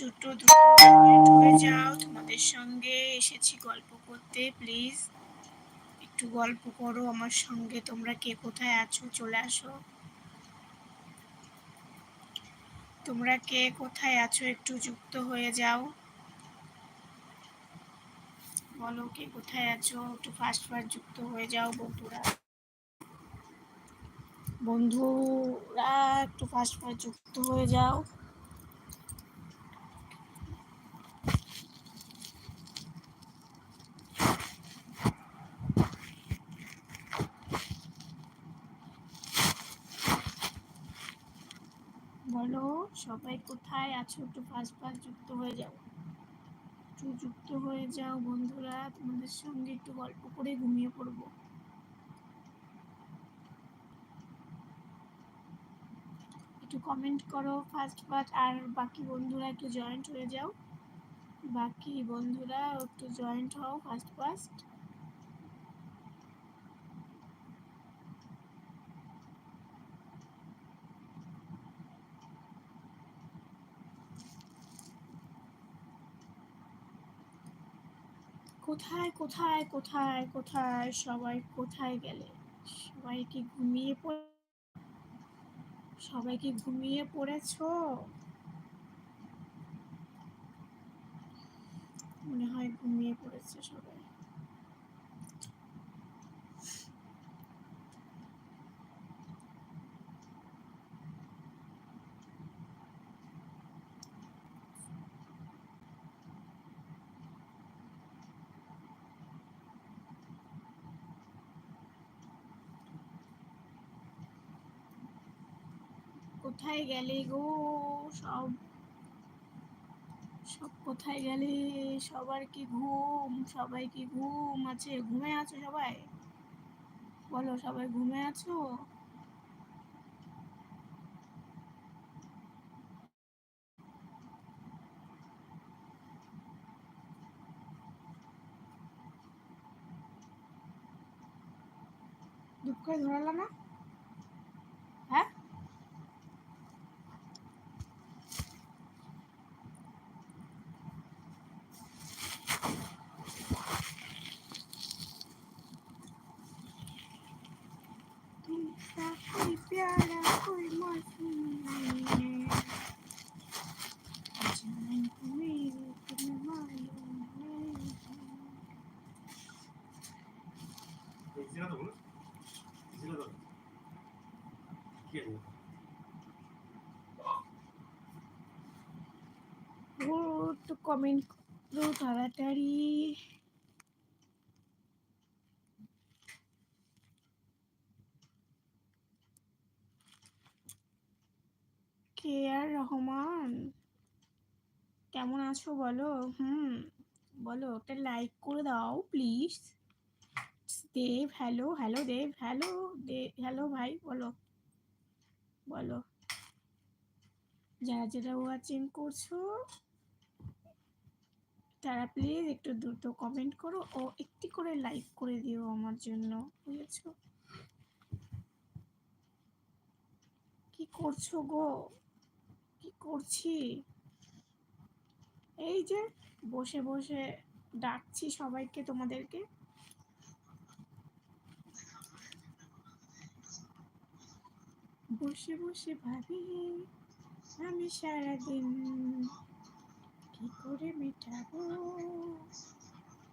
দুটো যাও। তোমাদের সঙ্গে এসেছি গল্প করতে প্লিজ একটু গল্প করো আমার সঙ্গে, তোমরা কে কোথায় আছো, চলে আসো। তোমরা কে কোথায় আছো, একটু যুক্ত হয়ে যাও। বলো কে কোথায় আছো, একটু ফার্স্ট ফার্স্ট যুক্ত হয়ে যাও, বন্ধুরা। বন্ধুরা, একটু ফার্স্ট ফার্স্ট যুক্ত হয়ে যাও বলো সবাই কোথায় আছো? একটু ফার্স্ট ফার্স্ট যুক্ত হয়ে যাও। একটু যুক্ত হয়ে যাও বন্ধুরা, তোমাদের সঙ্গে একটু গল্প করে ঘুমিয়ে পড়ব। একটু কমেন্ট করো ফার্স্ট ফার্স্ট আর বাকি বন্ধুরা একটু জয়েন্ট হয়ে যাও। বাকি বন্ধুরা একটু জয়েন্ট হও ফার্স্ট ফার্স্ট কোথায় কোথায় কোথায় কোথায় সবাই কোথায় গেলে? সবাই কি ঘুমিয়ে পড়ে? সবাই কি ঘুমিয়ে পড়েছো? মনে হয় ঘুমিয়ে পড়েছে সবাই। কোথায় গেলে গো সব? সব কোথায় গেলে? সবার কি ঘুম? সবাই কি ঘুম আছে? ঘুমে আছো সবাই? বলো, সবাই ঘুমে আছো? দুঃখ ধরালো না? কে আর রহমান, কেমন আছো বলো? হুম, বলো ওটা লাইক করে দাও please Deb hello hello Deb hello Deb hello ভাই, বলো। বলো। যারা যারা ওয়াচিং করছ, তারা প্লিজ একটু দ্রুত কমেন্ট করো ও একটি করে লাইক করে দিও আমার জন্য, বুঝেছ? কি করছ গো? কি করছি? এই যে বসে বসে ডাকছি সবাইকে তোমাদেরকে। বসে বসে ভাবি, আমি সারাদিন কি করে মেটাবো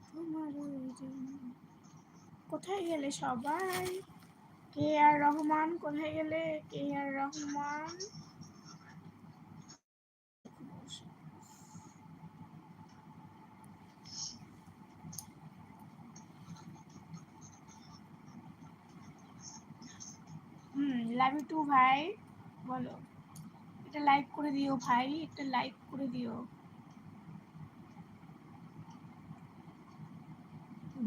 তোমার? কোথায় গেলে সবাই কে আর রহমান কোথায় গেলে কে আর Rahman hmm love you too ভাই বলো একটা লাইক করে দিও ভাই একটা লাইক করে দিও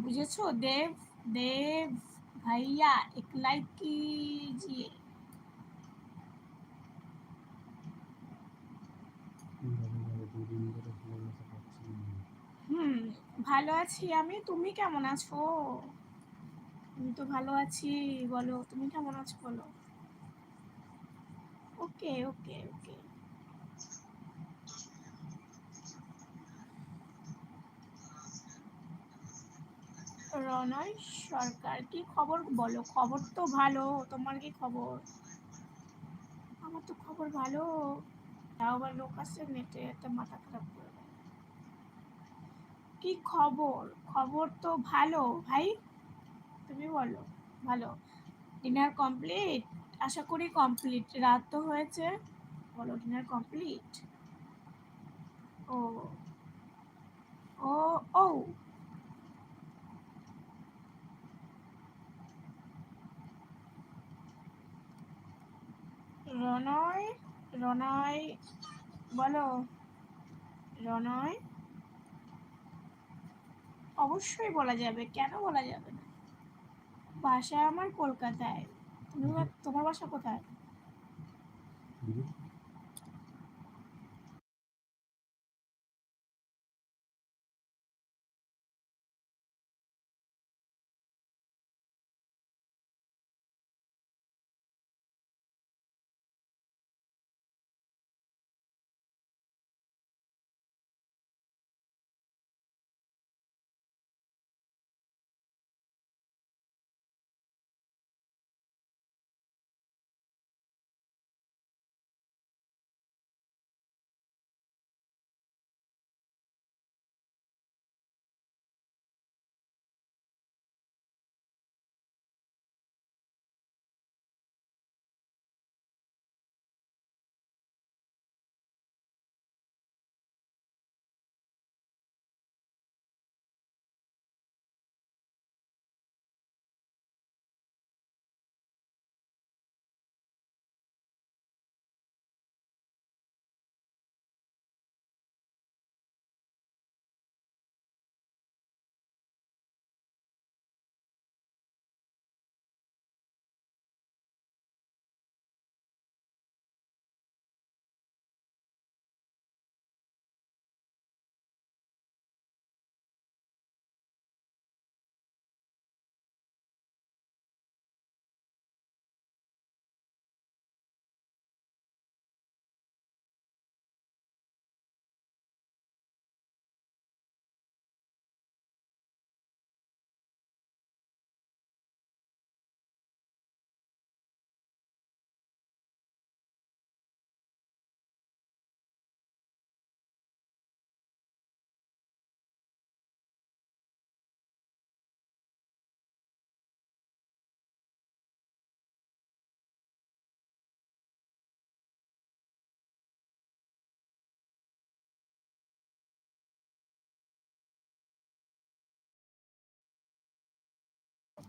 বুঝেছো দেব দেব ভাইয়া এক লাইক कीजिए দুদিন ধরে ফোন আসা পাচ্ছি না। হুম ভালো আছি আমি তুমি কেমন আছো আমি তো ভালো আছি বলো তুমি কেমন আছো বলো ওকে ওকে ওকে। রনয়, সরকার, কি খবর বলো? খবর তো ভালো, তোমার কি খবর? আমার তো খবর ভালো। তাও আবার লোক আছে, নেটে মাথা খারাপ কি খবর? খবর তো ভালো। ভাই, তুমি বলো, ভালো। ডিনার কমপ্লিট আশা করি কমপ্লিট রাত তো হয়েছে। বলো ডিনার কমপ্লিট ও ও ও। রনয় রনয়, বলো। রনয়? অবশ্যই বলা যাবে। কেন বলা যাবে না? বাসা আমার কলকাতায়। তুমি তোমার বাসা কোথায়?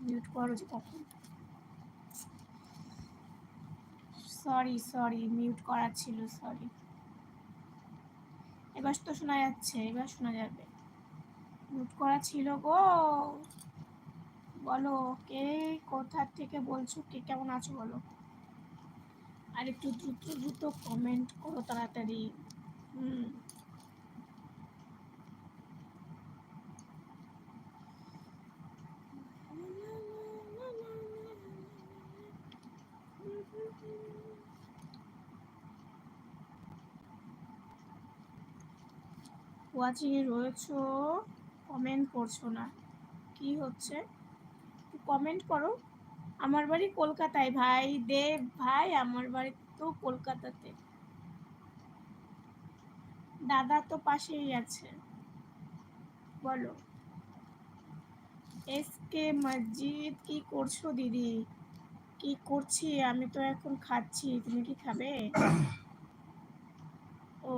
মিউট করো যে সরি সরি মিউট করা ছিল সরি এবার তো শোনা যাচ্ছে, এবার শোনা যাবে। মিউট করা ছিল গো। বলো, কে কোথা থেকে বলছো? কে কেমন আছো বলো? আর একটু দ্রুত দ্রুত কমেন্ট করো তাড়াতাড়ি। হুম। ওয়াচিং এ রয়েছো কমেন্ট করছ না। কি হচ্ছে? কমেন্ট করো। আমার বাড়ি কলকাতায় ভাই দেব ভাই, আমার বাড়ি তো কলকাতাতে। দাদা তো পাশেই আছে। বলো। এস কে মসজিদ কি করছ দিদি? কি করছি? আমি তো এখন খাচ্ছি। তুমি কি খাবে ও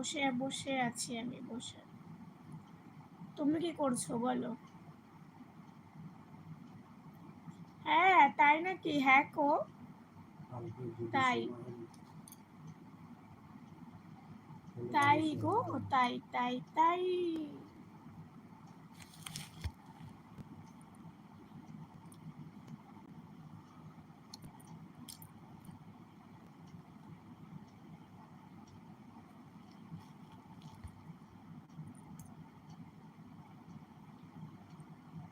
বসে বসে আছি আমি বসে। তুমি কি করছ বলো? হ্যাঁ তাই নাকি? হ্যাঁ কো। তাই। তাই গো তাই তাই তাই।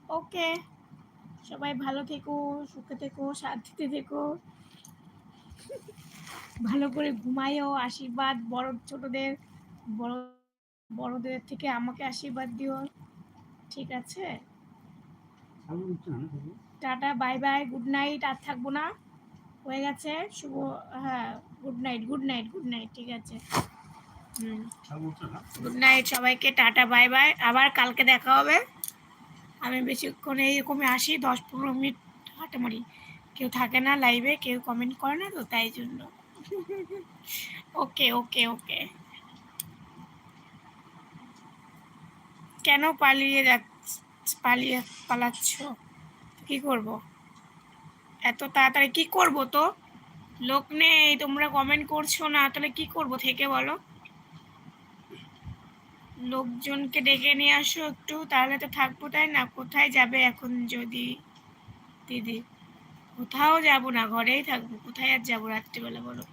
ওকে। সবাই ভালো থেকো সুখে থেকো শান্তিতে থেকো। ভালো করে ঘুমাইও আশীর্বাদ বড় ছোটদের বড় বড়দের থেকে আমাকে আশীর্বাদ দিও। ঠিক আছে? Tata bye bye good night আর থাকব না। হয়ে গেছে শুভ হ্যাঁ good night good night good night ঠিক আছে। গুড নাইট সবাইকে টাটা বাই বাই। আবার কালকে দেখা হবে। আমি বেশিক্ষণ এইরকমই আসি, দশ পনেরো মিনিট হাঁটামারি কেউ থাকে না লাইভে কেউ কমেন্ট করে না তো তাই জন্য। ওকে ওকে ওকে কেন পালিয়ে যাচ্ছ, পালিয়ে পালাচ্ছ? কি করব? এত তাড়াতাড়ি কি করব তো? লোক নেই, তোমরা কমেন্ট করছ না, তাহলে কি করব থেকে বলো? লোকজনকে ডেকে নিয়ে আসো একটু, তাহলে তো থাকব, তাই না? কোথায় যাবে এখন যদি দিদি? কোথাও যাব না, ঘরেই থাকব। কোথায় আর যাব রাত্রিবেলা, বলো?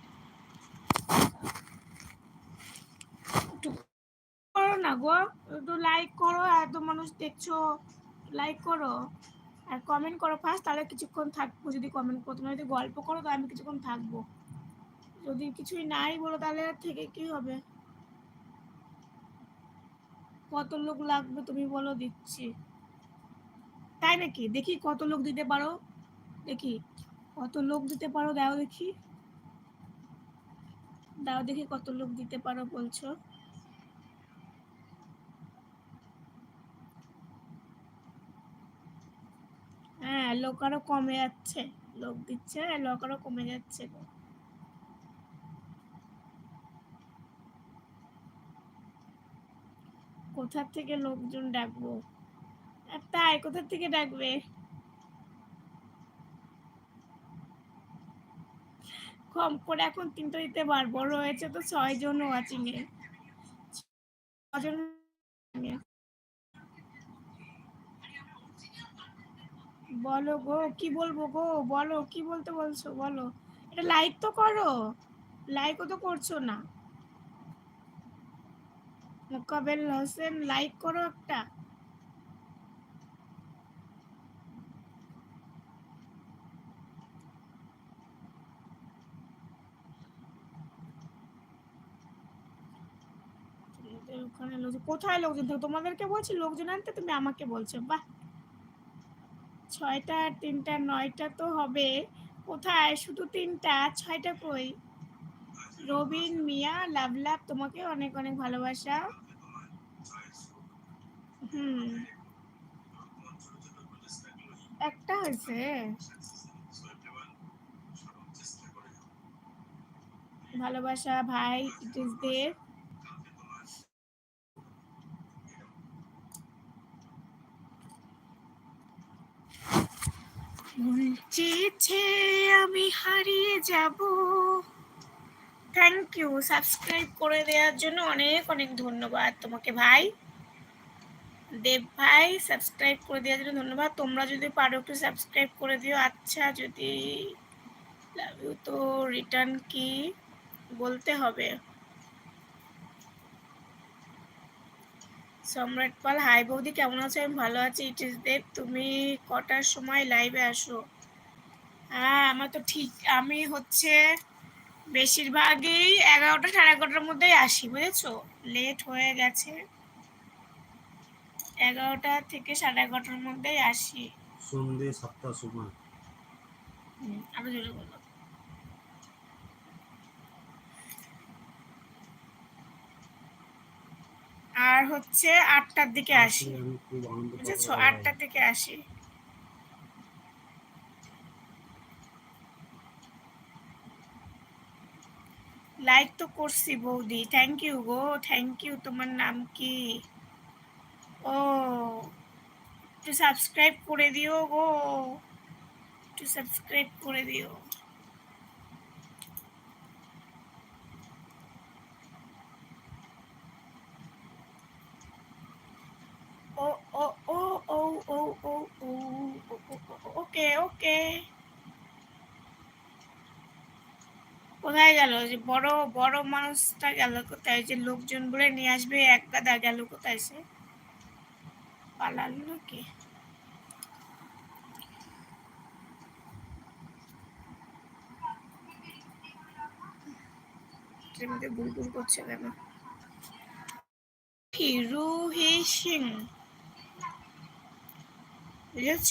করো না গো, একটু লাইক করো, এত মানুষ দেখছ লাইক করো। আর কমেন্ট করো ফার্স্ট তাহলে কিছুক্ষণ থাকব। যদি কমেন্ট করো, তোমরা যদি গল্প করো তো আমি কিছুক্ষণ থাকব। যদি কিছুই নাই বলো, তাহলে থেকে কি হবে? কত লোক লাগবে তুমি বলো দিচ্ছি। তাই নাকি? দেখি কত লোক দিতে পারো। দেখি কত লোক দিতে পারো দাও দেখি। দাও দেখি কত লোক দিতে পারো বলছো। হ্যাঁ লোক আরও কমে যাচ্ছে। লোক দিচ্ছে লোক আরও কমে যাচ্ছে। কোথা থেকে লোকজন ডাকবো? আর তাই কোথা থেকে ডাকবে? কম করে এখন তিনটা দিতে পারব রয়েছে তো ছয় জন ওয়াচিং এ। ছজন বলো গো, কি বলব গো? বলো, কি বলতে বলছো? বলো। এটা লাইক তো করো। লাইকও তো করছ না। মোকাবেল হোসেন লাইক করো একটা। ওখানে লোকজন কোথায় লোকজন থাকে? তোমাদেরকে বলছি, লোকজন আনতে তুমি আমাকে বলছো। বাহ! ছয়টা তিনটা, নয়টা তো হবে। কোথায়? শুধু তিনটা। ছয়টা কই? রবিন, মিয়া, লাভ লাভ, তোমাকে অনেক অনেক ভালোবাসা। হুম। একটা হয়েছে। ভালোবাসা ভাই ইট ইজ দেব চেয়েছে আমি হারিয়ে যাব। থ্যাংক ইউ সাবস্ক্রাইব করে দেওয়ার জন্য অনেক অনেক ধন্যবাদ তোমাকে ভাই। দেব ভাই সাবস্ক্রাইব করে দেওয়ার জন্য ধন্যবাদ। তোমরা যদি পারো একটু সাবস্ক্রাইব করে দিও। আচ্ছা যদি লাভ ইউ তো রিটার্ন কি বলতে হবে? সম্রাট পাল হাই বৌদি, কেমন আছো? আমি ভালো আছি। ইট ইস দেব তুমি কটার সময় লাইভে আসো? হ্যাঁ আমার তো ঠিক, আমি হচ্ছে বেশিরভাগই এগারোটা সাড়ে এগারোটার মধ্যেই আসি বুঝেছ? লেট হয়ে গেছে। এগারোটা থেকে সাড়ে এগারোটার মধ্যেই আসি। সন্ধ্যে সাতটার সময়। আরও জোরে বলো। আর হচ্ছে আটটার দিকে আসি। বুঝেছ? আটটার দিকে আসি। লাইক তো করছি বৌদি থ্যাংক ইউ গো থ্যাংক ইউ তোমার নাম কি ও একটু সাবস্ক্রাইব করে দিও গো একটু সাবস্ক্রাইব করে দিও ও ও ও ও ও ও ও ওকে ওকে কোথায় গেল? যে বড় বড় মানুষটা গেল কোথায়? যে লোকজন বলে নিয়ে আসবে, এক গাদা গেল কোথায় সে? পালালো নাকি ট্রেনতে করছে কেন? সিং বুঝেছ?